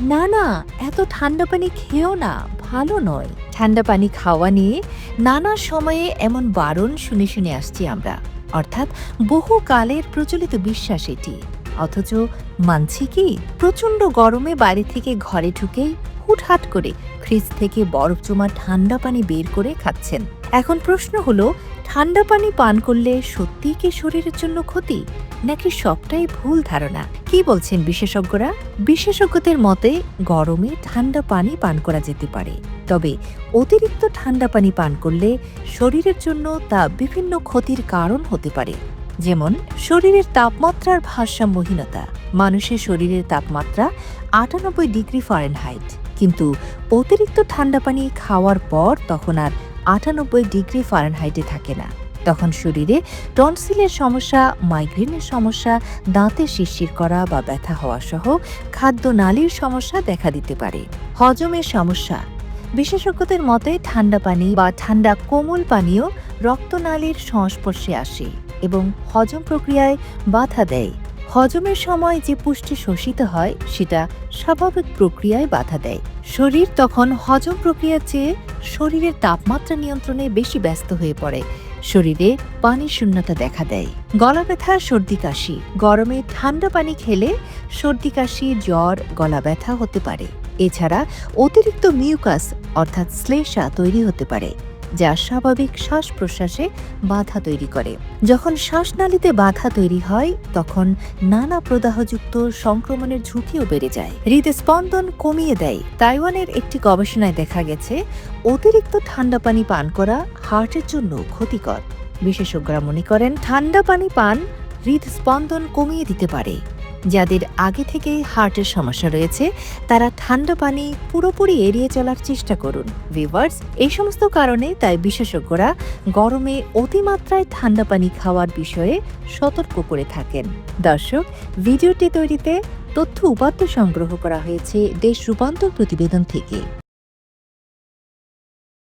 না না, এত ঠান্ডা পানি খেও না, ভালো নয়। ঠান্ডা পানি খাওয়া নিয়ে নানা সময়ে এমন বারণ শুনে শুনে আসছি আমরা। অর্থাৎ বহু কালের প্রচলিত বিশ্বাস এটি। অথচ মানছি কি, প্রচণ্ড গরমে বাড়ি থেকে ঘরে ঢুকেই হুটহাট করে ফ্রিজ থেকে বরফ জমা ঠান্ডা পানি বের করে খাচ্ছেন। এখন প্রশ্ন হলো, ঠান্ডা পানি পান করলে সত্যিই কি শরীরের জন্য ক্ষতি? নাকি সবটাই ভুল ধারণা? কি বলছেন বিশেষজ্ঞরা? বিশেষজ্ঞদের মতে, গরমে ঠান্ডা পানি পান করা যেতে পারে। তবে অতিরিক্ত ঠান্ডা পানি পান করলে শরীরের জন্য তা বিভিন্ন ক্ষতির কারণ হতে পারে। যেমন, শরীরের তাপমাত্রার ভারসাম্যহীনতা। মানুষের শরীরের তাপমাত্রা আটানব্বই ডিগ্রি ফারেনহাইট। কিন্তু অতিরিক্ত ঠান্ডা পানি খাওয়ার পর তখন আর আটানব্বই ডিগ্রি ফারেনহাইটে থাকে না। তখন শরীরে টনসিলের সমস্যা, মাইগ্রেনের সমস্যা, দাঁতে শিরশির করা বা ব্যথা হওয়া সহ খাদ্য নালীর সমস্যা দেখা দিতে পারে। হজমের সমস্যা, বিশেষজ্ঞদের মতে ঠান্ডা পানি বা ঠান্ডা কোমল পানীয় রক্তনালীর সংস্পর্শে আসে এবং হজম প্রক্রিয়ায় বাধা দেয়। হজমের সময় যে পুষ্টি শোষিত হয়, সেটা স্বাভাবিক প্রক্রিয়ায় বাধা দেয়। শরীর তখন হজম প্রক্রিয়ার চেয়ে শরীরের তাপমাত্রা নিয়ন্ত্রণে বেশি ব্যস্ত হয়ে পড়ে। শরীরে পানি শূন্যতা দেখা দেয়। গলা ব্যথা, সর্দি, কাশি। গরমে ঠান্ডা পানি খেলে সর্দি, কাশি, জ্বর, গলা ব্যথা হতে পারে। এছাড়া অতিরিক্ত মিউকাস অর্থাৎ শ্লেষা তৈরি হতে পারে। যা স্বাভাবিক শ্বাস প্রশ্বাসে বাধা তৈরি করে। যখন শ্বাসনালীতে বাধা তৈরি হয়, তখন নানা প্রদাহযুক্ত সংক্রমণের ঝুঁকিও বেড়ে যায়। হৃদস্পন্দন কমিয়ে দেয়। তাইওয়ানের একটি গবেষণায় দেখা গেছে, অতিরিক্ত ঠান্ডা পানি পান করা হার্টের জন্য ক্ষতিকর। বিশেষজ্ঞরা মনে করেন, ঠান্ডা পানি পান হৃদস্পন্দন কমিয়ে দিতে পারে। যাদের আগে থেকেই হার্টের সমস্যা রয়েছে, তারা ঠান্ডা পানি পুরোপুরি এড়িয়ে চলার চেষ্টা করুন। ভিভার্স এই সমস্ত কারণে তাই বিশেষজ্ঞরা গরমে অতিমাত্রায় ঠান্ডা পানি খাওয়ার বিষয়ে সতর্ক করে থাকেন। দর্শক, ভিডিওটি তৈরিতে তথ্য উপাত্ত সংগ্রহ করা হয়েছে দেশ রূপান্তর প্রতিবেদন থেকে।